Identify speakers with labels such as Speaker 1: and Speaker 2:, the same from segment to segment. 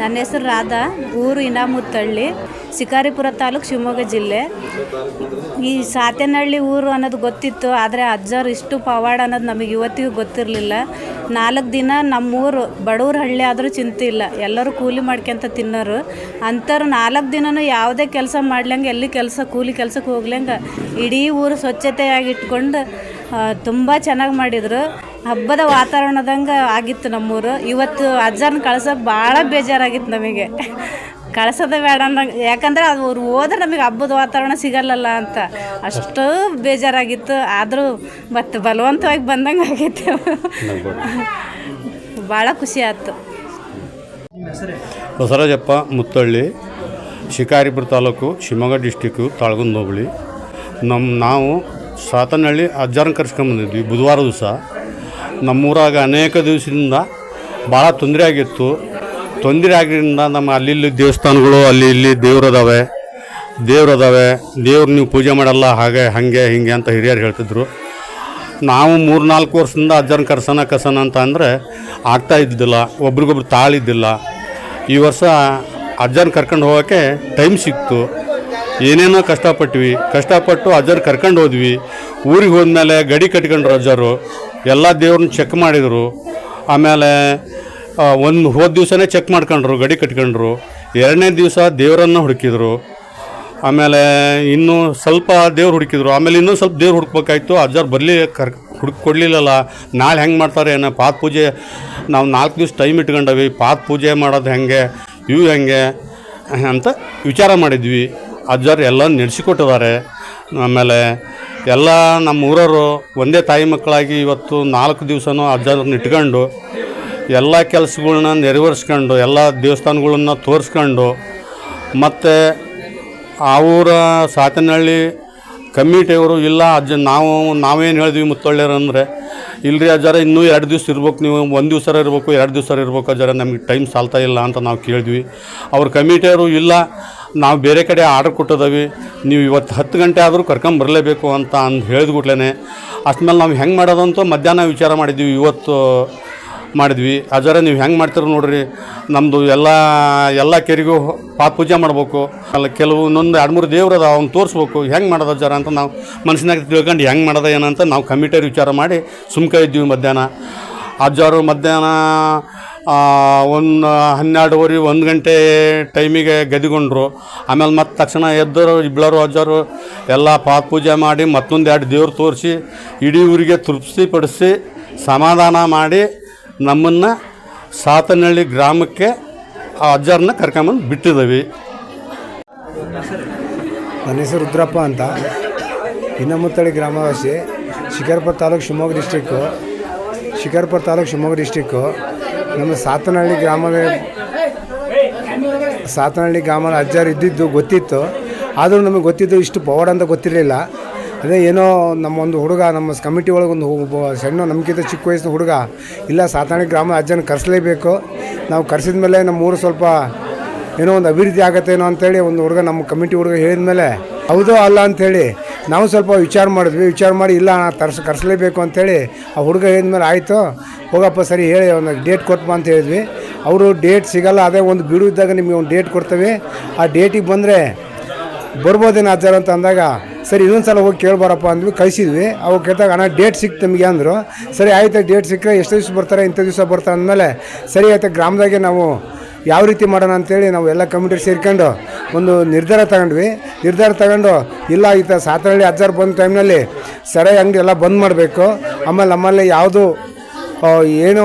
Speaker 1: ನನ್ನ ಹೆಸರು ರಾಧಾ, ಊರು ಇನಾಮುತ್ತಳ್ಳಿ ಶಿಕಾರಿಪುರ ತಾಲೂಕು ಶಿವಮೊಗ್ಗ ಜಿಲ್ಲೆ. ಈ ಸಾತೇನಹಳ್ಳಿ ಊರು ಅನ್ನೋದು ಗೊತ್ತಿತ್ತು, ಆದರೆ ಅಜ್ಜರು ಇಷ್ಟು ಪವಾಡ ಅನ್ನೋದು ನಮಗೆ ಇವತ್ತಿಗೂ ಗೊತ್ತಿರಲಿಲ್ಲ. ನಾಲ್ಕು ದಿನ ನಮ್ಮೂರು ಬಡವ್ರ ಹಳ್ಳಿ ಆದರೂ ಚಿಂತೆ ಇಲ್ಲ. ಎಲ್ಲರೂ ಕೂಲಿ ಮಾಡ್ಕೊಂತ ತಿನ್ನೋರು. ಅಂಥವ್ರು ನಾಲ್ಕು ದಿನವೂ ಯಾವುದೇ ಕೆಲಸ ಮಾಡ್ಲಂಗೆ ಎಲ್ಲಿ ಕೆಲಸ, ಕೂಲಿ ಕೆಲಸಕ್ಕೆ ಹೋಗ್ಲಂಗೆ ಇಡೀ ಊರು ಸ್ವಚ್ಛತೆಯಾಗಿ ಇಟ್ಕೊಂಡು ತುಂಬ ಚೆನ್ನಾಗಿ ಮಾಡಿದರು. ಹಬ್ಬದ ವಾತಾವರಣದಂಗೆ ಆಗಿತ್ತು ನಮ್ಮೂರು. ಇವತ್ತು ಅಜ್ಜನ ಕಳ್ಸೋಕೆ ಭಾಳ ಬೇಜಾರಾಗಿತ್ತು ನಮಗೆ. ಕಳ್ಸೋದೇ ಬೇಡ ಅನ್ನಂಗೆ ಯಾಕಂದ್ರೆ ಅದು ಅವ್ರು ಹೋದ್ರೆ ನಮಗೆ ಹಬ್ಬದ ವಾತಾವರಣ ಸಿಗಲ್ಲಲ್ಲ ಅಂತ. ಅಷ್ಟು ಬೇಜಾರಾಗಿತ್ತು. ಆದರೂ ಮತ್ತು ಬಲವಂತವಾಗಿ ಬಂದಂಗೆ ಆಗಿತ್ತು. ಭಾಳ ಖುಷಿ ಆಯ್ತು.
Speaker 2: ಬಸವರಾಜಪ್ಪ ಮುತ್ತಳ್ಳಿ, ಶಿಕಾರಿಪುರ ತಾಲೂಕು, ಶಿವಮೊಗ್ಗ ಡಿಸ್ಟಿಕ್ಕು ತಾಳ್ಗುಂದ ಹೋಬಳಿ ನಮ್ಮ ನಾವು ಸಾತನಹಳ್ಳಿ ಅಜ್ಜಾರನ್ನ ಕರ್ಸ್ಕೊಂಬಂದಿದ್ವಿ ಬುಧವಾರ ದಿವಸ. ನಮ್ಮೂರಾಗ ಅನೇಕ ದಿವಸದಿಂದ ಭಾಳ ತೊಂದರೆ ಆಗಿತ್ತು. ತೊಂದರೆ ಆಗಿದ್ದರಿಂದ ನಮ್ಮ ಅಲ್ಲಿ ಇಲ್ಲಿ ದೇವಸ್ಥಾನಗಳು, ಅಲ್ಲಿ ಇಲ್ಲಿ ದೇವ್ರದಾವೆ ದೇವ್ರದಾವೆ ದೇವ್ರು ನೀವು ಪೂಜೆ ಮಾಡಲ್ಲ, ಹಾಗೆ ಹಾಗೆ, ಹೀಗೆ ಅಂತ ಹಿರಿಯರು ಹೇಳ್ತಿದ್ರು. ನಾವು ಮೂರು ನಾಲ್ಕು ವರ್ಷದಿಂದ ಅಜ್ಜನ ಕರ್ಸನ, ಕಸನ ಅಂತ ಅಂದರೆ ಆಗ್ತಾ ಇದ್ದಿಲ್ಲ ಒಬ್ರಿಗೊಬ್ರು ತಾಳಿದ್ದಿಲ್ಲ. ಈ ವರ್ಷ ಅಜ್ಜನ ಕರ್ಕೊಂಡು ಹೋಗೋಕ್ಕೆ ಟೈಮ್ ಸಿಕ್ತು. ಏನೇನೋ ಕಷ್ಟಪಟ್ವಿ. ಕಷ್ಟಪಟ್ಟು ಅಜ್ಜರು ಕರ್ಕೊಂಡು ಹೋದ್ವಿ. ಊರಿಗೆ ಹೋದ್ಮೇಲೆ ಗಡಿ ಕಟ್ಕೊಂಡ್ರು ಅಜ್ಜರು. ಎಲ್ಲ ದೇವ್ರನ್ನ ಚೆಕ್ ಮಾಡಿದರು. ಆಮೇಲೆ ಒಂದು ಹೋದ ದಿವಸನೇ ಚೆಕ್ ಮಾಡ್ಕೊಂಡ್ರು, ಗಡಿ ಕಟ್ಕೊಂಡ್ರು. ಎರಡನೇ ದಿವಸ ದೇವರನ್ನು ಹುಡುಕಿದ್ರು. ಆಮೇಲೆ ಇನ್ನೂ ಸ್ವಲ್ಪ ದೇವ್ರು ಹುಡುಕಿದ್ರು. ಆಮೇಲೆ ಇನ್ನೂ ಸ್ವಲ್ಪ ದೇವ್ರು ಹುಡುಕ್ಬೇಕಾಯ್ತು. ಅಜ್ಜರು ಬರಲಿ, ಕರ್, ಹುಡುಕ್ ಕೊಡಲಿಲ್ಲಲ್ಲ. ನಾಳೆ ಹೆಂಗೆ ಮಾಡ್ತಾರೆ ಏನೋ? ಪಾತ್ ಪೂಜೆ, ನಾವು ನಾಲ್ಕು ದಿವಸ ಟೈಮ್ ಇಟ್ಕೊಂಡವಿ. ಪಾತ್ ಪೂಜೆ ಮಾಡೋದು ಹೆಂಗೆ? ಇವು ಹೆಂಗೆ? ಅಂತ ವಿಚಾರ ಮಾಡಿದ್ವಿ. ಅಜ್ಜಾರು ಎಲ್ಲ ನಡೆಸಿಕೊಟ್ಟಿದ್ದಾರೆ. ಆಮೇಲೆ ಎಲ್ಲ ನಮ್ಮ ಊರವರು ಒಂದೇ ತಾಯಿ ಮಕ್ಕಳಾಗಿ ಇವತ್ತು ನಾಲ್ಕು ದಿವಸನೂ ಅಜ್ಜರನ್ನ ಇಟ್ಕೊಂಡು ಎಲ್ಲ ಕೆಲಸಗಳನ್ನ ನೆರವೇರಿಸ್ಕೊಂಡು, ಎಲ್ಲ ದೇವಸ್ಥಾನಗಳನ್ನ ತೋರಿಸ್ಕೊಂಡು, ಮತ್ತು ಆ ಊರ ಸಾತನಹಳ್ಳಿ ಕಮಿಟಿಯವರು, ಇಲ್ಲ ಅಜ್ಜ, ನಾವು, ನಾವೇನು ಹೇಳಿದ್ವಿ ಮುತ್ತೊಳ್ಳೆಯರು ಅಂದರೆ, ಇಲ್ರಿ ಅಜ್ಜಾರ, ಇನ್ನೂ ಎರಡು ದಿವಸ ಇರ್ಬೇಕು, ನೀವು ಒಂದು ದಿವಸ ಇರಬೇಕು, ಎರಡು ದಿವಸ ಇರ್ಬೇಕು ಅಜ್ಜಾರ, ನಮಗೆ ಟೈಮ್ ಸಾಲ್ತಾ ಇಲ್ಲ ಅಂತ ನಾವು ಕೇಳಿದ್ವಿ. ಅವ್ರ ಕಮಿಟಿಯವರು, ಇಲ್ಲ ನಾವು ಬೇರೆ ಕಡೆ ಆರ್ಡ್ರ್ ಕೊಟ್ಟಿದ್ದೀವಿ, ನೀವು ಇವತ್ತು ಹತ್ತು ಗಂಟೆ ಆದರೂ ಕರ್ಕೊಂಬರಲೇಬೇಕು ಅಂತ ಅಂದು ಹೇಳಿದ್ಗುಟ್ಲೇ ಅಷ್ಟ್ಮೇಲೆ ನಾವು ಹೆಂಗೆ ಮಾಡೋದಂತ ಮಧ್ಯಾಹ್ನ ವಿಚಾರ ಮಾಡಿದ್ವಿ ಇವತ್ತು ಮಾಡಿದ್ವಿ. ಅದರ ನೀವು ಹೆಂಗೆ ಮಾಡ್ತೀರ ನೋಡ್ರಿ ನಮ್ಮದು ಎಲ್ಲ ಎಲ್ಲ ಕೆರೆಗೂ ಪಾಪ ಪೂಜೆ ಮಾಡ್ಬೇಕು. ಅಲ್ಲ ಕೆಲವು ಇನ್ನೊಂದು ಎರಡು ಮೂರು ದೇವ್ರು ಅದ ಅವ್ನು ತೋರಿಸ್ಬೇಕು, ಹೆಂಗೆ ಮಾಡೋದು ಅಜ್ಜಾರ ಅಂತ ನಾವು ಮನಸ್ಸಿನಾಗ ತಿಳ್ಕೊಂಡು ಹೆಂಗೆ ಮಾಡೋದ ಏನಂತ ನಾವು ಕಮಿಟಿಯವ್ರು ವಿಚಾರ ಮಾಡಿ ಸುಮ್ಕ ಇದ್ದೀವಿ ಮಧ್ಯಾಹ್ನ. ಅಜ್ಜಾರು ಮಧ್ಯಾಹ್ನ ಒಂದು ಹನ್ನೆರಡುವರೆ, ಒಂದು ಗಂಟೆ ಟೈಮಿಗೆ ಗದಿಗೊಂಡ್ರು. ಆಮೇಲೆ ಮತ್ತೆ ತಕ್ಷಣ ಎದ್ದರು ಇಬ್ಬರು ಅಜ್ಜರು ಎಲ್ಲ ಪಾಪ ಪೂಜೆ ಮಾಡಿ ಮತ್ತೊಂದು ಎರಡು ದೇವ್ರು ತೋರಿಸಿ, ಇಡೀ ಊರಿಗೆ ತೃಪ್ತಿಪಡಿಸಿ ಸಮಾಧಾನ ಮಾಡಿ ನಮ್ಮನ್ನು ಸಾತನಹಳ್ಳಿ ಗ್ರಾಮಕ್ಕೆ ಆ ಅಜ್ಜರನ್ನ ಕರ್ಕೊಂಬಂದು ಬಿಟ್ಟಿದ್ದೀವಿ
Speaker 3: ನನ್ನ ಹೆಸರು ರುದ್ರಪ್ಪ ಅಂತ. ಇನ್ನಮುತ್ತಳಿ ಗ್ರಾಮವಾಸಿ ಶಿಕಾರ್ಪುರ ತಾಲೂಕು ಶಿವಮೊಗ್ಗ ಡಿಸ್ಟಿಕ್ಕು ಶಿಕಾರ್ಪುರ ತಾಲೂಕು ಶಿವಮೊಗ್ಗ ಡಿಸ್ಟಿಕ್ಕು ನಮ್ಮ ಸಾತನಹಳ್ಳಿ ಗ್ರಾಮದ ಸಾತನಹಳ್ಳಿ ಗ್ರಾಮದ ಅಜ್ಜಾರು ಇದ್ದಿದ್ದು ಗೊತ್ತಿತ್ತು. ಆದರೂ ನಮಗೆ ಗೊತ್ತಿದ್ದು ಇಷ್ಟು ಪವಾಡ ಅಂತ ಗೊತ್ತಿರಲಿಲ್ಲ. ಅದೇ ಏನೋ ನಮ್ಮ ಒಂದು ಹುಡುಗ, ನಮ್ಮ ಕಮಿಟಿ ಒಳಗೆ ಒಂದು ಸಣ್ಣ ನಮಗಿಂತ ಚಿಕ್ಕ ವಯಸ್ಸಿನ ಹುಡುಗ, ಇಲ್ಲ ಸಾತನಹಳ್ಳಿ ಗ್ರಾಮದ ಅಜ್ಜನ ಕರೆಸಲೇಬೇಕು. ನಾವು ಕರೆಸಿದ ಮೇಲೆ ನಮ್ಮ ಊರು ಸ್ವಲ್ಪ ಏನೋ ಒಂದು ಅಭಿವೃದ್ಧಿ ಆಗತ್ತೇನೋ ಅಂತೇಳಿ ಒಂದು ಹುಡುಗ ನಮ್ಮ ಕಮಿಟಿ ಹುಡುಗ ಹೇಳಿದ್ಮೇಲೆ ಹೌದೋ, ಅಲ್ಲ ಅಂಥೇಳಿ. ನಾವು ಸ್ವಲ್ಪ ವಿಚಾರ ಮಾಡಿದ್ವಿ. ವಿಚಾರ ಮಾಡಿ, ಇಲ್ಲ ತರ್ಸ್, ಕರೆಸಲೇಬೇಕು ಅಂಥೇಳಿ ಆ ಹುಡುಗ ಹೇಳಿದ್ಮೇಲೆ ಆಯಿತು. ಹೋಗಪ್ಪ, ಸರಿ ಹೇಳಿ ಒಂದು ಡೇಟ್ ಕೊಟ್ಬಾ ಅಂತ ಹೇಳಿದ್ವಿ. ಅವರು ಡೇಟ್ ಸಿಗಲ್ಲ, ಅದೇ ಒಂದು ಬಿಡು ಇದ್ದಾಗ ನಿಮಗೆ ಒಂದು ಡೇಟ್ ಕೊಡ್ತೇವೆ. ಆ ಡೇಟಿಗೆ ಬಂದರೆ ಬರ್ಬೋದೇನು ಅಜ್ಜಾರ ಅಂತ ಅಂದಾಗ, ಸರಿ, ಇನ್ನೊಂದ್ಸಲ ಹೋಗಿ ಕೇಳ್ಬಾರಪ್ಪ ಅಂದ್ವಿ, ಕಳಿಸಿದ್ವಿ. ಅವಾಗ ಕೇಳಿದಾಗ, ಅಣ್ಣ, ಡೇಟ್ ಸಿಕ್ತು ನಮಗೆ ಅಂದರು. ಸರಿ, ಆಯಿತು, ಡೇಟ್ ಸಿಕ್ಕರೆ ಎಷ್ಟು ದಿವಸ ಬರ್ತಾರೆ, ಇಂಥ ದಿವಸ ಬರ್ತಾರೆ ಅಂದಮೇಲೆ, ಸರಿ, ಆಯಿತು, ಗ್ರಾಮದಾಗೆ ನಾವು ಯಾವ ರೀತಿ ಮಾಡೋಣ ಅಂತೇಳಿ ನಾವು ಎಲ್ಲ ಕಮಿಟಿ ಸೇರ್ಕೊಂಡು ಒಂದು ನಿರ್ಧಾರ ತಗೊಂಡ್ವಿ. ನಿರ್ಧಾರ ತಗೊಂಡು, ಇಲ್ಲ ಈತ ಸಾತ್ರಹಳ್ಳಿ ಅಜ್ಜಾರು ಬಂದ ಟೈಮ್ನಲ್ಲಿ ಸರ ಅಂಗಡಿ ಎಲ್ಲ ಬಂದ್ ಮಾಡಬೇಕು. ಆಮೇಲೆ ನಮ್ಮಲ್ಲಿ ಯಾವುದು ಏನು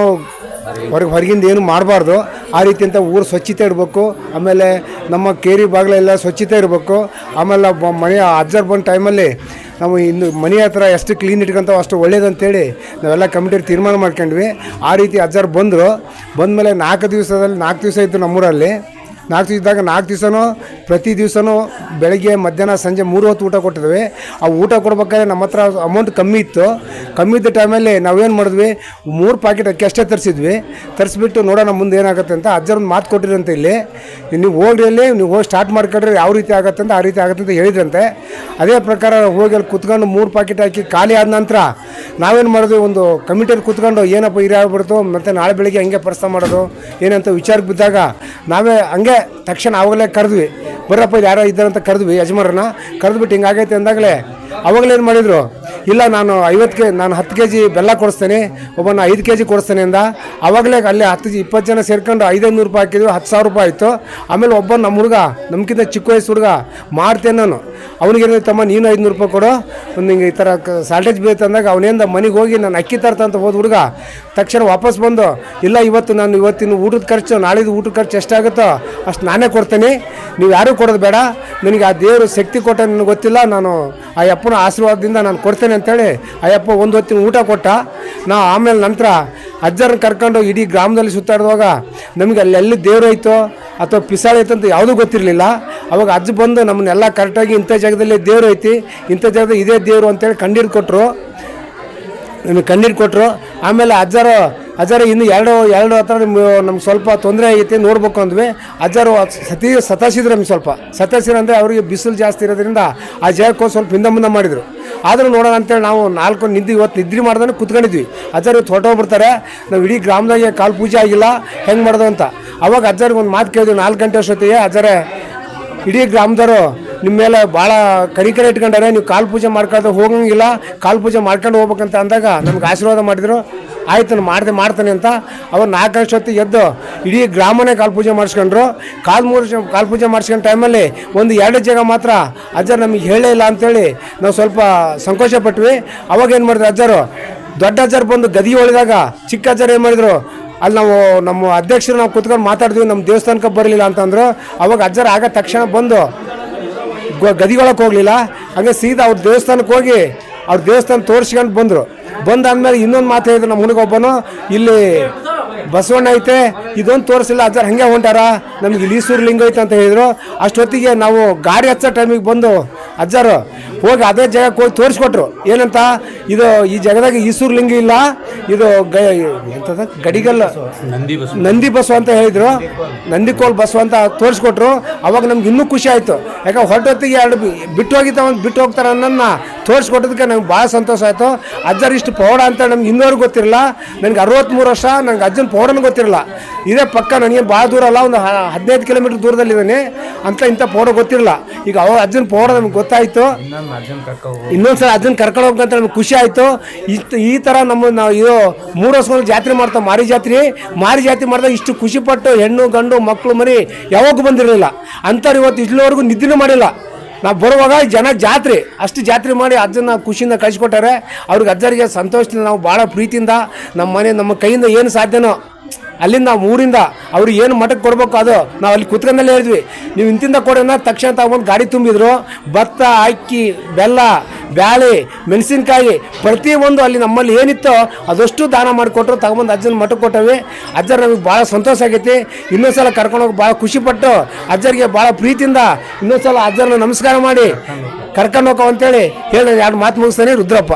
Speaker 3: ಹೊರಗೆ, ಹೊರಗಿಂದ ಏನು ಮಾಡಬಾರ್ದು. ಆ ರೀತಿ ಅಂತ ಊರು ಸ್ವಚ್ಛತೆ ಇಡಬೇಕು. ಆಮೇಲೆ ನಮ್ಮ ಕೇರಿ ಬಾಗಿಲೆಲ್ಲ ಸ್ವಚ್ಛತೆ ಇರಬೇಕು ಆಮೇಲೆ ಮನೆಯ ಅಜ್ಜರ್ ಬಂದ ಟೈಮಲ್ಲಿ ನಾವು ಇನ್ನು ಮನೆ ಹತ್ರ ಎಷ್ಟು ಕ್ಲೀನ್ ಇಟ್ಕೊಂತಾವ ಅಷ್ಟು ಒಳ್ಳೇದಂತೇಳಿ ನಾವೆಲ್ಲ ಕಮಿಟಿಯಲ್ಲಿ ತೀರ್ಮಾನ ಮಾಡ್ಕೊಂಡ್ವಿ. ಆ ರೀತಿ ಅಜ್ಜಾರು ಬಂದರು. ಬಂದಮೇಲೆ ನಾಲ್ಕು ದಿವಸದಲ್ಲಿ, ನಾಲ್ಕು ದಿವಸ ಇತ್ತು ನಮ್ಮೂರಲ್ಲಿ. ನಾಲ್ಕು ದಿವಸ ಇದ್ದಾಗ ನಾಲ್ಕು ದಿವಸನೂ ಪ್ರತಿ ದಿವಸನೂ ಬೆಳಗ್ಗೆ ಮಧ್ಯಾಹ್ನ ಸಂಜೆ ಮೂರು ಹೊತ್ತು ಊಟ ಕೊಟ್ಟಿದ್ವಿ. ಆ ಊಟ ಕೊಡ್ಬೇಕಾದ್ರೆ ನಮ್ಮ ಹತ್ರ ಅಮೌಂಟ್ ಕಮ್ಮಿ ಇತ್ತು. ಕಮ್ಮಿ ಇದ್ದ ಟೈಮಲ್ಲಿ ನಾವೇನು ಮಾಡಿದ್ವಿ? ಮೂರು ಪ್ಯಾಕೆಟ್ ಅಕ್ಕಿ ಅಷ್ಟೇ ತರಿಸಿದ್ವಿ. ತರಿಸ್ಬಿಟ್ಟು ನೋಡೋಣ ಮುಂದೆ ಏನಾಗುತ್ತೆ ಅಂತ ಅಜ್ಜರ ಒಂದು ಮಾತು ಕೊಟ್ಟಿರಂತೆ ಇಲ್ಲಿ. ನೀವು ಹೋಗ್ರಿ ಅಲ್ಲಿ ನೀವು ಹೋಗಿ ಸ್ಟಾರ್ಟ್ ಮಾಡ್ಕೊಂಡ್ರೆ ಯಾವ ರೀತಿ ಆಗುತ್ತೆ ಅಂತ ಆ ರೀತಿ ಆಗುತ್ತೆ ಅಂತ ಹೇಳಿದ್ರಂತೆ. ಅದೇ ಪ್ರಕಾರ ಹೋಗಿ ಅಲ್ಲಿ ಕುತ್ಕೊಂಡು ಮೂರು ಪ್ಯಾಕೆಟ್ ಹಾಕಿ ಖಾಲಿ ಆದ ನಂತರ ನಾವೇನು ಮಾಡಿದ್ವಿ? ಒಂದು ಕಮಿಟಿಯಲ್ಲಿ ಕುತ್ಕೊಂಡು ಏನಪ್ಪ ಹಿರಿಯಾಗ್ಬಿಡ್ತು ಮತ್ತು ನಾಳೆ ಬೆಳಿಗ್ಗೆ ಹಂಗೆ ಪ್ರಸ್ತಾವ ಮಾಡೋದು? ಏನಂತ ವಿಚಾರಕ್ಕೆ ಬಿದ್ದಾಗ ನಾವೇ ಹಂಗೆ ತಕ್ಷಣ ಅವಾಗಲೇ ಕರೆದ್ವಿ. ಬರಪ್ಪ ಇಲ್ಲಿ ಯಾರೋ ಇದ್ದಾರಂತ ಕರೆದ್ವಿ, ಯಜಮಾನರನ್ನ. ಕರೆದ್ಬಿಟ್ಟು ಹಿಂಗಾಗೈತೆ ಅಂದಾಗಲೇ ಅವಾಗಲೇ ಏನು ಮಾಡಿದರು? ಇಲ್ಲ, ನಾನು ಐವತ್ತು ಕೆ, ನಾನು ಹತ್ತು ಕೆ ಜಿ ಬೆಲ್ಲ ಕೊಡಿಸ್ತೇನೆ, ಒಬ್ಬನ ಐದು ಕೆ ಜಿ ಕೊಡಿಸ್ತೇನೆ ಅಂದ. ಅವಾಗಲೇ ಅಲ್ಲಿ ಹತ್ತು ಜಿ, ಇಪ್ಪತ್ತು ಜನ ಸೇರ್ಕೊಂಡು ಐದೈನೂರು ರೂಪಾಯಿ ಹಾಕಿದ್ವಿ, ಹತ್ತು ಸಾವಿರ ರೂಪಾಯಿ ಆಯಿತು. ಆಮೇಲೆ ಒಬ್ಬ ನಮ್ಮ ಹುಡುಗ ನಮ್ಗಿಂತ ಚಿಕ್ಕ ವಯಸ್ಸು ಹುಡುಗ ಮಾಡ್ತೇನೆ ನಾನು ಅವನಿಗೆ ತಮ್ಮ, ನೀನು ಐದುನೂರು ರೂಪಾಯಿ ಕೊಡು. ಒಂದು ಹಿಂಗೆ ಈ ಥರ ಸಾಲ್ಟೇಜ್ ಬೀಳುತ್ತೆ ಅಂದಾಗ ಅವನಿಂದ ಮನೆಗೆ ಹೋಗಿ ನಾನು ಅಕ್ಕಿ ತರ್ತಂತ ಹೋದ ಹುಡುಗ, ತಕ್ಷಣ ವಾಪಸ್ ಬಂದು, ಇಲ್ಲ, ಇವತ್ತು ನಾನು ಇವತ್ತಿನ ಊಟದ ಖರ್ಚು, ನಾಳಿದ್ದು ಊಟದ ಖರ್ಚು ಎಷ್ಟಾಗುತ್ತೋ ಅಷ್ಟು ನಾನೇ ಕೊಡ್ತೇನೆ. ನೀವು ಯಾರೂ ಕೊಡೋದು ಬೇಡ. ನನಗೆ ಆ ದೇವರು ಶಕ್ತಿ ಕೊಟ್ಟ ನನಗೆ ಗೊತ್ತಿಲ್ಲ. ನಾನು ಆ ಅಪ್ಪನ ಆಶೀರ್ವಾದದಿಂದ ನಾನು ಕೊಡ್ತೇನೆ. ಅಂತೇಳಿ ಅಯ್ಯಪ್ಪ, ಒಂದು ಹೊತ್ತಿನ ಊಟ ಕೊಟ್ಟ. ನಾವು ಆಮೇಲೆ ನಂತರ ಅಜ್ಜರನ್ನ ಕರ್ಕೊಂಡು ಇಡೀ ಗ್ರಾಮದಲ್ಲಿ ಸುತ್ತಾಡಿದಾಗ ನಮಗೆ ಅಲ್ಲಿ ಎಲ್ಲಿ ದೇವ್ರು ಐತೋ ಅಥವಾ ಪಿಸಾಳೆ ಐತೋ ಅಂತ ಯಾವುದೂ ಗೊತ್ತಿರಲಿಲ್ಲ. ಅವಾಗ ಅಜ್ಜ ಬಂದು ನಮ್ಮನ್ನೆಲ್ಲ ಕರೆಕ್ಟಾಗಿ ಇಂಥ ಜಾಗದಲ್ಲಿ ದೇವ್ರು ಐತಿ, ಇಂಥ ಜಾಗದಲ್ಲಿ ಇದೇ ದೇವರು ಅಂತೇಳಿ ಕಣ್ಣೀರು ಕೊಟ್ಟರು ನಮಗೆ ಕಣ್ಣೀರು ಕೊಟ್ಟರು ಆಮೇಲೆ ಅಜ್ಜಾರು ಅಜ್ಜಾರು ಇನ್ನು ಎರಡು ಎರಡು ಹತ್ರ ನಮ್ಗೆ ಸ್ವಲ್ಪ ತೊಂದರೆ ಆಗೈತೆ ನೋಡ್ಬೇಕು ಅಂದ್ವಿ. ಅಜ್ಜಾರು ಸತಿ ಸತಾಯಿಸಿದ್ರು ನಮ್ಗೆ ಸ್ವಲ್ಪ. ಸತಾಯಿಸಿದ್ರು ಅಂದರೆ ಅವರಿಗೆ ಬಿಸಿಲು ಜಾಸ್ತಿ ಇರೋದ್ರಿಂದ ಆ ಜಾಗಕ್ಕೆ ಸ್ವಲ್ಪ ಹಿಂದೆ ಮುಂದೆ ಮಾಡಿದರು. ಆದರೂ ನೋಡೋಣ ಅಂತೇಳಿ ನಾವು ನಾಲ್ಕು ನಿದ್ದೆ ಇವತ್ತು ನಿದ್ರೆ ಮಾಡ್ದೇ ಕುತ್ಕೊಂಡಿದ್ವಿ. ಅಜ್ಜಾರು ಇವತ್ತು ಹೊರಟೋಗ್ಬಿಡ್ತಾರೆ ನಾವು ಇಡೀ ಗ್ರಾಮದಾಗೆ ಕಾಲು ಪೂಜೆ ಆಗಿಲ್ಲ, ಹೆಂಗೆ ಮಾಡೋದು ಅಂತ. ಅವಾಗ ಅಜ್ಜಾರಿಗೆ ಒಂದು ಮಾತು ಕೇಳಿದ್ವಿ ನಾಲ್ಕು ಗಂಟೆ ಅಷ್ಟೊತ್ತಿಗೆ. ಅಜ್ಜಾರೇ, ಇಡೀ ಗ್ರಾಮದವರು ನಿಮ್ಮ ಮೇಲೆ ಭಾಳ ಕರಿಕರೆ ಇಟ್ಕೊಂಡಾರೆ, ನೀವು ಕಾಲು ಪೂಜೆ ಮಾಡ್ಕೊಂಡು ಹೋಗಂಗಿಲ್ಲ, ಕಾಲು ಪೂಜೆ ಮಾಡ್ಕೊಂಡು ಹೋಗ್ಬೇಕಂತ ಅಂದಾಗ ನಮ್ಗೆ ಆಶೀರ್ವಾದ ಮಾಡಿದ್ರು. ಆಯ್ತು, ನಾನು ಮಾಡಿದೆ, ಮಾಡ್ತಾನೆ ಅಂತ ಅವ್ರು ನಾಲ್ಕು ಹೊತ್ತು ಎದ್ದು ಇಡೀ ಗ್ರಾಮನೇ ಕಾಲು ಪೂಜೆ ಮಾಡಿಸ್ಕೊಂಡ್ರು. ಕಾಲು ಮೂರು ಕಾಲು ಪೂಜೆ ಮಾಡಿಸ್ಕೊಂಡ ಟೈಮಲ್ಲಿ ಒಂದು ಎರಡು ಜಾಗ ಮಾತ್ರ ಅಜ್ಜರು ನಮಗೆ ಹೇಳೇ ಇಲ್ಲ ಅಂತೇಳಿ ನಾವು ಸ್ವಲ್ಪ ಸಂಕೋಚ ಪಟ್ವಿ. ಅವಾಗ ಏನು ಮಾಡಿದ್ರು ಅಜ್ಜರು? ದೊಡ್ಡ ಅಜ್ಜರು ಬಂದು ಗದಿ ಒಳದಾಗ ಚಿಕ್ಕ ಅಜ್ಜರು ಏನು ಮಾಡಿದ್ರು? ಅಲ್ಲಿ ನಾವು ನಮ್ಮ ಅಧ್ಯಕ್ಷರು ನಾವು ಕುತ್ಕೊಂಡು ಮಾತಾಡಿದ್ವಿ, ನಮ್ಮ ದೇವಸ್ಥಾನಕ್ಕೆ ಬರಲಿಲ್ಲ ಅಂತಂದ್ರು. ಅವಾಗ ಅಜ್ಜರು ಆಗ ತಕ್ಷಣ ಬಂದು ಗದಿಗೊಳಕ್ಕೆ ಹೋಗಲಿಲ್ಲ. ಹಂಗೆ ಸೀದಾ ಅವ್ರ ದೇವಸ್ಥಾನಕ್ಕೆ ಹೋಗಿ ಅವ್ರ ದೇವಸ್ಥಾನ ತೋರಿಸ್ಕೊಂಡು ಬಂದರು. ಬಂದಾದ್ಮೇಲೆ ಇನ್ನೊಂದು ಮಾತು ಹೇಳಿದ್ರು ನಮ್ಮ ಹುಡುಗೊಬ್ಬನು, ಇಲ್ಲಿ ಬಸವಣ್ಣ ಐತೆ, ಇದೊಂದು ತೋರಿಸಿಲ್ಲ ಅದರ ಹಂಗೆ ಹೊಂಟಾರ ನಮ್ಗೆ ಲೀಸೂರು ಲಿಂಗ ಐತೆ ಅಂತ ಹೇಳಿದ್ರು. ಅಷ್ಟೊತ್ತಿಗೆ ನಾವು ಗಾಡಿ ಹಚ್ಚೋ ಟೈಮಿಗೆ ಬಂದು, ಅಜ್ಜರು ಹೋಗಿ ಅದೇ ಜಾಗಕ್ಕೆ ಹೋಗಿ ತೋರಿಸ್ಕೊಟ್ರು. ಏನಂತ? ಇದು ಈ ಜಾಗದಾಗ ಈಸೂರು ಲಿಂಗ ಇಲ್ಲ. ಇದು ಗ ಎಂತದ? ಗಡಿಗಲ್ಲ ನಂದಿ ನಂದಿ ಬಸವ ಅಂತ ಹೇಳಿದ್ರು. ನಂದಿಕೋಲ್ ಬಸವ ಅಂತ ತೋರಿಸ್ಕೊಟ್ರು. ಅವಾಗ ನಮ್ಗೆ ಇನ್ನೂ ಖುಷಿ ಆಯಿತು. ಯಾಕೆ ಹೊರಟೊತ್ತಿಗೆ ಎರಡು ಬಿಟ್ಟು ಬಿಟ್ಟು ಹೋಗಿದ್ದಾವ ಬಿಟ್ಟು ಹೋಗ್ತಾರೆ ಅನ್ನೋದನ್ನ ತೋರಿಸ್ಕೊಟ್ಟದಕ್ಕೆ ನಂಗೆ ಭಾಳ ಸಂತೋಷ ಆಯಿತು. ಅಜ್ಜರ ಇಷ್ಟು ಪೌಡ ಅಂತ ನಮ್ಗೆ ಇನ್ನೂವರೆಗೂ ಗೊತ್ತಿರಲ್ಲ. ನನಗೆ ಅರವತ್ತ್ಮೂರು ವರ್ಷ ನಂಗೆ ಅಜ್ಜನ ಪೌಡನೂ ಗೊತ್ತಿರಲ್ಲ. ಇದೇ ಪಕ್ಕ ನನಗೆ ಭಾಳ ದೂರ ಅಲ್ಲ ಒಂದು ಹದಿನೈದು ಕಿಲೋಮೀಟ್ರ್ ದೂರದಲ್ಲಿದ್ದಾನೆ. ಅಂತ ಇಂಥ ಪೌಡ ಗೊತ್ತಿರಲ್ಲ. ಈಗ ಅವ ಅಜ್ಜನ ಪೌಡ ನಮ್ಗೆ ಗೊತ್ತಾಯಿತು. ಇನ್ನೊಂದ್ಸಲ ಅದನ್ನ ಕರ್ಕೊಂಡು ಹೋಗ್ಬೇಕಂತ ನಮ್ಗೆ ಖುಷಿ ಆಯಿತು. ಈ ಥರ ನಮ್ಮ ನಾವು ಇದು ಮೂರು ವರ್ಷಗಳು ಜಾತ್ರೆ ಮಾಡ್ತಾವೆ ಮಾರಿ ಜಾತ್ರೆ. ಮಾರಿ ಜಾತ್ರೆ ಮಾಡಿದಾಗ ಇಷ್ಟು ಖುಷಿ ಪಟ್ಟು ಹೆಣ್ಣು, ಗಂಡು ಮಕ್ಕಳು ಮರಿ ಯಾವಾಗ ಬಂದಿರಲಿಲ್ಲ. ಅಂಥವ್ರು ಇವತ್ತು ಇಲ್ಲಿವರೆಗೂ ನಿದ್ದೆ ಮಾಡಿಲ್ಲ. ನಾವು ಬರುವಾಗ ಜನ ಜಾತ್ರೆ, ಅಷ್ಟು ಜಾತ್ರೆ ಮಾಡಿ ಅಜ್ಜನ ಖುಷಿಯಿಂದ ಕಳಿಸ್ಕೊಟ್ಟಾರೆ. ಅವ್ರಿಗೆ ಅಜ್ಜರಿಗೆ ಸಂತೋಷದಿಂದ ನಾವು ಭಾಳ ಪ್ರೀತಿಯಿಂದ ನಮ್ಮ ಮನೆ, ನಮ್ಮ ಕೈಯಿಂದ ಏನು ಸಾಧ್ಯನೋ ಅಲ್ಲಿಂದ ನಾವು ಊರಿಂದ ಅವ್ರಿಗೆ ಏನು ಮಠಕ್ಕೆ ಕೊಡ್ಬೇಕು ಅದು ನಾವು ಅಲ್ಲಿ ಕುತ್ಕೊಂಡಲ್ಲೇ ಹೇಳಿದ್ವಿ. ನೀವು ಇಂತಿಂದ ಕೊಡೋಣ, ತಕ್ಷಣ ತಗೊಂಡು ಗಾಡಿ ತುಂಬಿದ್ರು. ಭತ್ತ, ಅಕ್ಕಿ, ಬೆಲ್ಲ, ಬ್ಯಾಳೆ, ಮೆಣಸಿನ್ಕಾಯಿ ಪ್ರತಿಯೊಂದು ಅಲ್ಲಿ ನಮ್ಮಲ್ಲಿ ಏನಿತ್ತೋ ಅದಷ್ಟು ದಾನ ಮಾಡಿಕೊಟ್ರು. ತಗೊಂಬಂದು ಅಜ್ಜನ ಮಠಕ್ಕೆ ಕೊಟ್ಟವಿ. ಅಜ್ಜರು ನಮಗೆ ಭಾಳ ಸಂತೋಷ ಆಗೈತಿ. ಇನ್ನೊಂದ್ಸಲ ಕರ್ಕೊಂಡು ಹೋಗಿ ಭಾಳ ಖುಷಿಪಟ್ಟು ಅಜ್ಜರಿಗೆ ಭಾಳ ಪ್ರೀತಿಯಿಂದ ಇನ್ನೊಂದ್ಸಲ ಅಜ್ಜರನ್ನ ನಮಸ್ಕಾರ ಮಾಡಿ ಕರ್ಕೊಂಡು ಹೋಗೋ ಅಂತೇಳಿ ಹೇಳಿ ಎರಡು ಮಾತು ಮುಗಿಸ್ತಾನೆ. ರುದ್ರಪ್ಪ.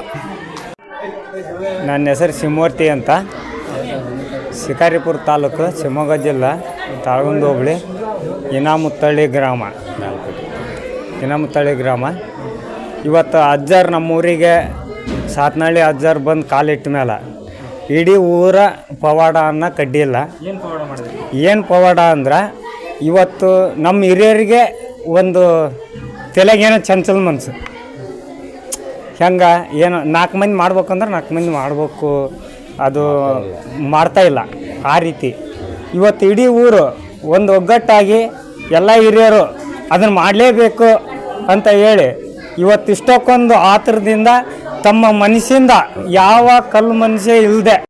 Speaker 4: ನನ್ನ ಹೆಸರು ಶಿವಮೂರ್ತಿ ಅಂತ. ಶಿಕಾರಿಪುರ ತಾಲೂಕು ಶಿವಮೊಗ್ಗ ಜಿಲ್ಲಾ ತಾಳಗುಂದ ಹೋಬಳಿ ಇನಾಮುತ್ತಳ್ಳಿ ಗ್ರಾಮ. ಇನಾಮುತ್ತಳ್ಳಿ ಗ್ರಾಮ. ಇವತ್ತು ಅಜ್ಜರ್ ನಮ್ಮೂರಿಗೆ ಸಾತ್ನಹಳ್ಳಿ ಅಜ್ಜರ್ ಬಂದು ಕಾಲಿಟ್ಟ ಮೇಲೆ ಇಡೀ ಊರ ಪವಾಡ ಅನ್ನ ಕಡ್ಡಿಲ್ಲ ಏನು ಪವಾಡ ಅಂದ್ರೆ ಇವತ್ತು ನಮ್ಮ ಹಿರಿಯರಿಗೆ ಒಂದು ತಲೆಗೇನೋ ಚಂಚಲ ಮನಸ್ಸು ಹೆಂಗೆ ಏನು ನಾಲ್ಕು ಮಂದಿ ಮಾಡ್ಬೇಕಂದ್ರೆ ನಾಲ್ಕು ಮಂದಿ ಮಾಡ್ಬೇಕು. ಅದು ಮಾಡ್ತಾ ಇಲ್ಲ ಆ ರೀತಿ. ಇವತ್ತು ಇಡೀ ಊರು ಒಂದು ಒಗ್ಗಟ್ಟಾಗಿ ಎಲ್ಲ ಹಿರಿಯರು ಅದನ್ನು ಮಾಡಲೇಬೇಕು ಅಂತ ಹೇಳಿ ಇವತ್ತು ಇಷ್ಟಕ್ಕೊಂದು ಆತರದಿಂದ ತಮ್ಮ ಮನಸ್ಸಿಂದ ಯಾವ ಕಲ್ಲು ಮನುಷ್ಯ ಇಲ್ಲದೆ